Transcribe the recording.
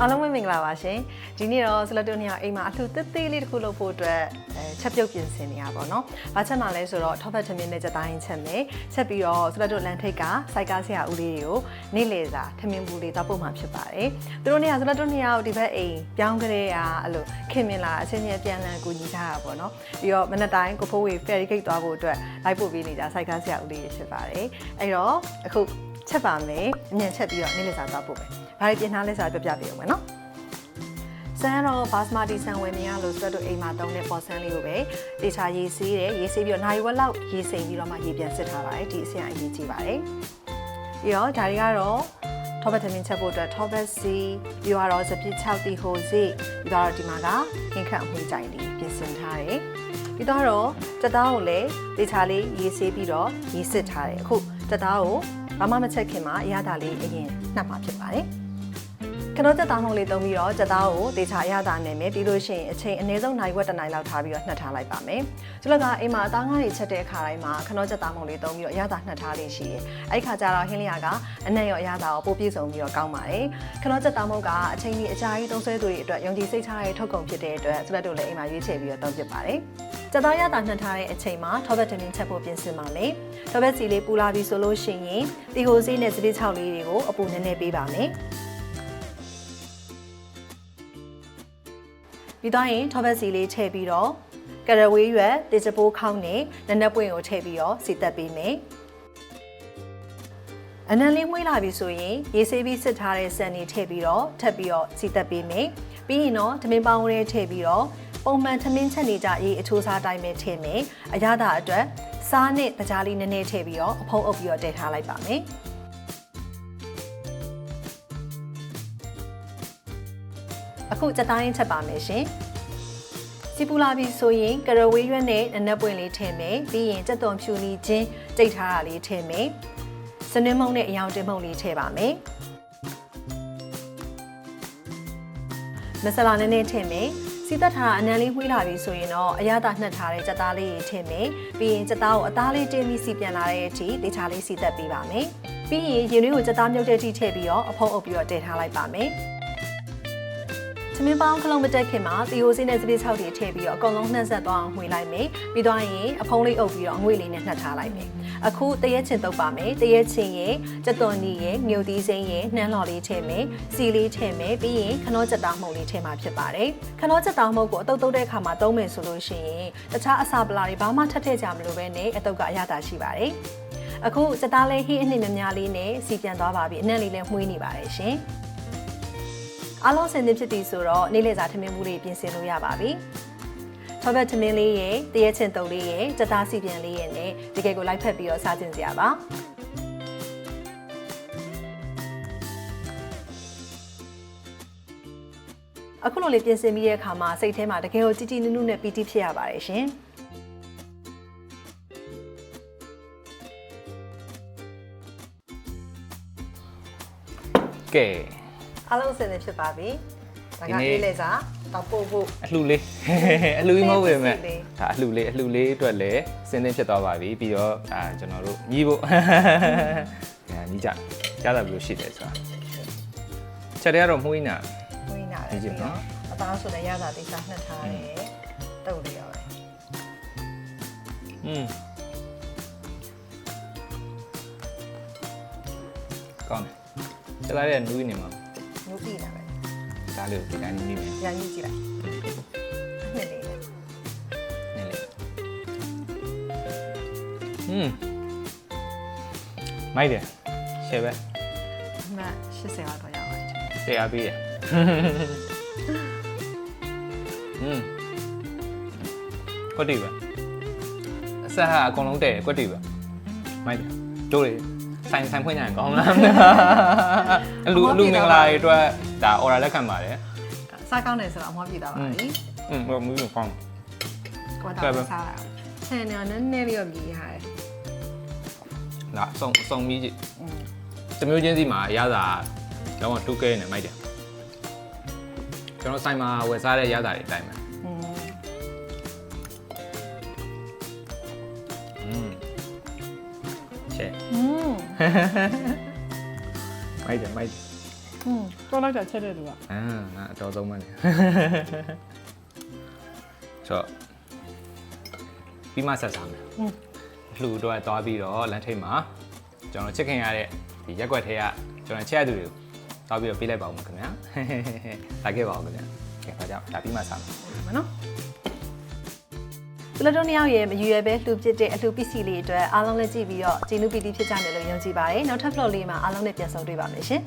အားလုံးပဲမင်္ဂလာပါရှင်ဒီနေ့တော့ဆလတ်တိုနှစ်ယောက်အိမ်မှာအလှသေးသေးလေးတစ်ခုလုပ်ဖို့အတွက်အဲချက်ပြုတ်ပြင်ဆင်နေရပါတော့။ဘာချက်မှလဲဆိုတော့ထောက်ဖက်ထမင်းနဲ့ချက်သားရင်ချက်မယ်ချက်ပြီးတော့ဆလတ်တိုလန်ထိတ်ကစိုက်ကားဆရာဦးလေးတွေကိုနေ့လေစာထမင်းဘူးလေးတောက်ဖို့မှဖြစ်ပါတယ်။သူတို့နှစ်ယောက်ဆလတ်တိုနှစ်ယောက်ဒီဘက်အိမ်ပြောင်းကြတဲ့အားအဲ့လိုခင်မင်လာအချင်းချင်းပြန်လည်ကူညီကြတာပေါ့နော်။ပြီးတော့မနက်တိုင်းကိုဖိုးဝေဖယ်ရီဂိတ်သွားဖို့အတွက်လိုက်ပို့ပေးနေကြစိုက်ကားဆရာဦးလေးတွေဖြစ်ပါတယ်။အဲ့တော့အခု ချက်ပါမယ်အမြန်ချက်ပြီးတော့နေ့လေစာသွားပို့မယ်။ဘာတွေပြင်ထားလဲဆိုတာပြပြပေးအောင်မယ်နော်။ဆန်ကတော့ဘာစမာတီဆန်ဝယ်နေရလို့ဆိုတော့အိမ်မှာတုံးတဲ့ပေါ်ဆန်လေးကိုပဲတေချာရေးဆေးတယ်ရေးဆေးပြီးတော့နိုင်ဝက်လောက်ရေးစိမ်ပြီးတော့မှရေးပြန်စစ်ထားပါတယ်ဒီအဆင့်အရေးကြီးပါတယ်ပြီးတော့ဒါတွေကတော့ထောပတ်သမင်းချက်ဖို့အတွက်ထောပတ်စီပြီးတော့စပစ်6တီဟိုစီပြီးတော့ဒီမှာကခင်းခန့်အမှုကြိုင်လေးပြင်ဆင်ထားတယ်ပြီးတော့တက်သားကိုလည်းတေချာလေးရေးဆေးပြီးတော့ရေးစစ်ထားတယ်အခုတက်သားကို ဘာမှမချက်ခင်မှာအရသာလေးအရင်နှက်မှာဖြစ်ပါတယ်ခဏတက်သားမုံလေးသုံးပြီးတော့တက်သားကိုတေချာအရသာနဲ့မယ်ပြီးလို့ရှိရင်အချိန်အနည်းဆုံးနိုင်ဝက်တစ်နိုင်လောက်ထားပြီးတော့နှက်ထားလိုက်ပါမယ်။ကျွန်တော်ကအိမ်မှာအသားငါးတွေချက်တဲ့အခါတိုင်းမှာခဏတက်သားမုံလေးသုံးပြီးတော့အရသာနှက်ထားလေးရှိတယ်။အဲ့ဒီခါကျတော့ဟင်းလျာကအနက်ရောအရသာကိုပိုပြည့်စုံပြီးတော့ကောင်းပါတယ်။ခဏတက်သားမုံကအချိန်ကြီးအကြာကြီးသုံးဆွဲသူတွေအတွက်ယုံကြည်စိတ်ချတဲ့ထုတ်ကုန်ဖြစ်တဲ့အတွက်ကျွန်တော်တို့လည်းအိမ်မှာရွေးချယ်ပြီးတော့သုံးဖြစ်ပါတယ်။ တက်သားရတာနှက်ထားတဲ့အချိန်မှာထောဘက်တမင်ချက်ဖို့ပြင်ဆင်ပါမယ်။ထောဘက်စီလေးပူလာပြီဆိုလို့ရှိရင်တီဟိုစီးနဲ့စပစ်6လေးတွေကိုအပူနည်းနည်းပေးပါမယ်။ပြီးတော့ရင်ထောဘက်စီလေးထည့်ပြီးတော့ကရဝေးရွက်တေချပိုးခေါင်းနဲ့နက်နက်ပွင့်ကိုထည့်ပြီးတော့စီတက်ပေးမယ်အနံလေးမွေးလာပြီဆိုရင်ရေဆေးပြီးစစ်ထားတဲ့ဆန်တွေထည့်ပြီးတော့ထပ်ပြီးတော့စီတက်ပေးမယ်ပြီးရင်တော့သမင်းပေါင်းလေးထည့်ပြီးတော့ ပုံမှန်သမင်းချက်နေကြရေးအချိုးစားတိုင်းပဲထည့်မယ်အရသာအတွက်စားနဲ့တကြားလေးနည်းနည်းထည့်ပြီးတော့အဖုံးအုပ်ပြီးတော့တည်ထားလိုက်ပါမယ်အခုစက်သားရင်းချက်ပါမယ်ရှင်စီပူလာပြီဆိုရင်ကရဝေးရွက်နဲ့နနက်ပွင့်လေးထည့်မယ်ပြီးရင်ကြက်သွန်ဖြူနီချင်းကြိတ်ထားတာလေးထည့်မယ်စနွင်းမုံနဲ့အယောင်တင်မုံလေးထည့်ပါမယ်မဆလာနည်းနည်းထည့်မယ် စီသက်ထားတာအနံလေးမှွေးလာပြီဆိုရင်တော့အရသာနှက်ထားတဲ့ကြက်သားလေးတွေထည့်မယ်ပြီးရင်ကြက်သားကိုအသားလေးတင်းပြီးစီပြန်လာတဲ့အထိတေချာလေးစီသက်ပေးပါမယ်ပြီးရင်ရင်လေးကိုကြက်သားမြုပ်တဲ့အထိထည့်ပြီးတော့အဖုံးအုပ်ပြီးတော့တည်ထားလိုက်ပါမယ်သမင်းပေါင်းခလုံးမတက်ခင်မှာသီယိုစင်းနဲ့စပစ်6တွေထည့်ပြီးတော့အကုန်လုံးနှက်ဆက်သွားအောင်မှွေလိုက်မယ်ပြီးသွားရင်အဖုံးလေးအုပ်ပြီးတော့အငွေ့လေးနဲ့နှက်ထားလိုက်မယ် အခုတရက်ချင်တုပ်ပါမယ်တရက်ချင်ရဲ့ကြက်သွန်နီရဲ့ငြုတ်သီးစိမ်းရဲ့နှမ်းလော်လေးထည့်မယ်စီလေးထည့်မယ်ပြီးရင်ခနောကြက်သားမှုန့်လေးထည့်မှာဖြစ်ပါတယ်ခနောကြက်သားမှုန့်ကိုအတုပ်တုပ်တဲ့အခါမှာသုံးမယ်ဆိုလို့ရှိရင်တခြားအစာပလာတွေဘာမှထပ်ထည့်ကြမလို့ပဲနဲ့အတုပ်ကအရသာရှိပါတယ်အခုကြက်သားလေးဟင်းအနှစ်များများလေးနဲ့စီပြန်သွားပါပြီအနံ့လေးလည်းမှွေးနေပါတယ်ရှင်အားလုံးစင်သင့်ဖြစ်ပြီဆိုတော့နေ့လည်စာထမင်းမှုလေးပြင်ဆင်လို့ရပါပြီ။ ထောဘက်ထမင်းလေးရဲ့တရက်ချင်တုပ်လေးရဲ့ကြက်သားစီပြန်လေးရဲ့နဲ့တကယ်ကိုလိုက်ဖက်ပြီးတော့စားကျင်စရာပါ။အခုလိုလေးပြင်ဆင်ပြီးတဲ့အခါမှာစိတ်ထဲမှာတကယ်ကိုကြည်ကြည်နုနုနဲ့ပီတိဖြစ်ရပါတယ်ရှင်။ကဲအားလုံးစင်သင့်ဖြစ်ပါပြီ။ဒါဒီကနေ့နေ့လည်စာ တောက်ပို့ဖို့အလှလေးအလှကြီးမဟုတ်ပေမဲ့ပစ္စည်းလေးဒါအလှလေးအလှလေးအတွက်လည်းစင်းသင်းဖြစ်သွားပါပြီပြီးတော့အာကျွန်တော်တို့ညီးဖို့ညာညီးကြကြားတာဘယ်လိုရှိတယ်ဆိုတာချက်တွေကတော့မှုင်းနာဝင်းလာတဒီယ်ကျပြီးနော်တော့အသားဆိုလည်းရတာတိတ်စားနှက်ထားတယ်တုပ်လေးရောပဲอืมကောင်းတယ်ချက်လိုက်တဲ့နူးနေမှာညှို့ပြီးလာပဲ ကားလေးကိုဒီတိုင်းနေမယ်။ညာကြီးကြည့်လိုက်။နှစ်လေးနဲ့။နေလေ။ဟွန်း။မိုက်တယ်။ရှယ်ပဲ။မှ80လောက်တော့ရပါတယ်။တေးအားပေးရ။ဟွန်း။ကွက်တီပဲ။အဆက်ဟာအကုန်လုံးတဲ့ကွက်တီပဲ။မိုက်တယ်။တို့တယ်။ ဆိုင်ဆိုင်ဖွင့်ကြရင်ကောင်းလားအလူအလူမင်္ဂလာတွေအတွက်ဒါ order လက်ခံပါတယ် စားကောင်းတယ်ဆိုတော့အမွှပြေးသွားပါပြီ อืมဟိုမူးကောင်း ကိုတော့စားလာဆန်နေနည်းနည်းလေးတော့မြည်ရတယ် ဒါအစုံအစုံပြီးကြည့် อืม တစ်မျိုးချင်းစီမှာအရသာလောကတူးကဲနေမိုက်တယ်ကျွန်တော်ဆိုင်မှာဝယ်စားတဲ့ရသာတွေအတိုင်းပဲ อืม อืมရှယ် อืม ม မိုက်တယ်မိုက်တယ် อืมတော့လိုက်တာချက်တဲ့သူက အာငါအတော်ဆုံးပဲလေဆိုတော့ပြီးမှဆက်စားမယ် อืม လှူတော့သွားပြီးတော့လမ်းထိပ်မှာကျွန်တော်ချစ်ခင်ရတဲ့ဒီရက်ွက်ထဲကကျွန်တော်ချစ်ရသူတွေကိုသွားပြီးတော့ပေးလိုက်ပါဦးခင်ဗျာလာခဲ့ပါဦးခင်ဗျာကဲဒါကြောင့်ဒါပြီးမှစားမယ် မနော် သူတို့နှစ်ယောက်ရဲ့မယူရပဲလှူပစ်တဲ့အလှူပစ္စည်းလေးအတွက်အားလုံးလည်းကြည့်ပြီးတော့ဂျင်းနူပီတီဖြစ်ကြတယ်လို့ယုံကြည်ပါတယ်နောက်ထပ် vlog လေးမှာအားလုံးနဲ့ပြန်ဆုံတွေ့ပါမယ်ရှင်